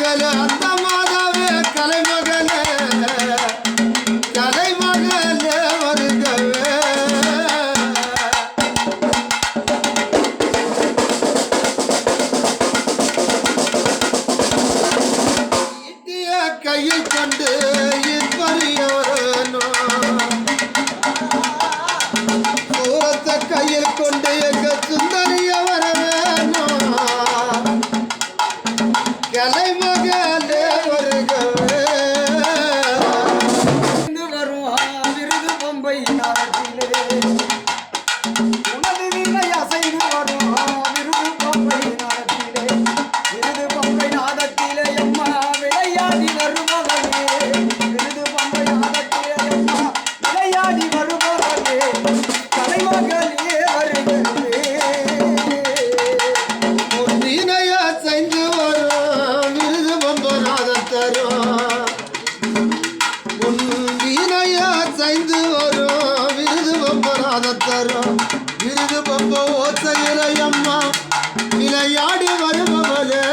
গেলে আত্মা தரும் விருது பம்ப ஓசையிலையம்மா விளையாடி வருபவளே.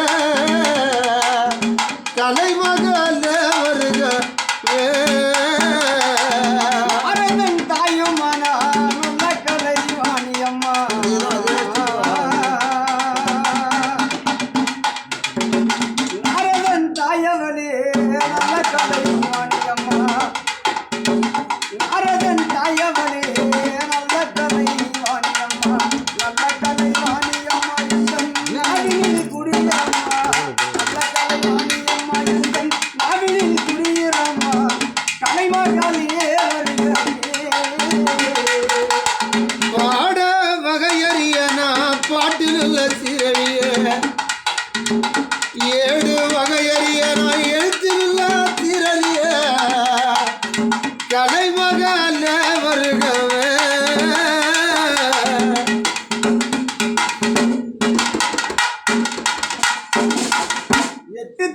தலைவர்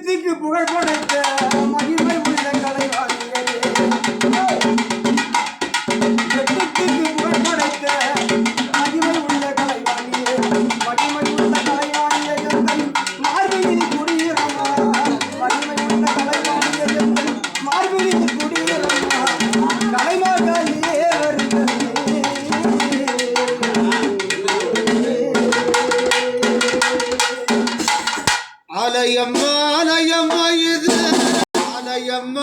கீர்த்திக்கு புகழ் படைத்த மகிமை உள்ள கலைவாணியரே கீர்த்திக்கு ஆலயம் ஆலயம் இது ஆலயம்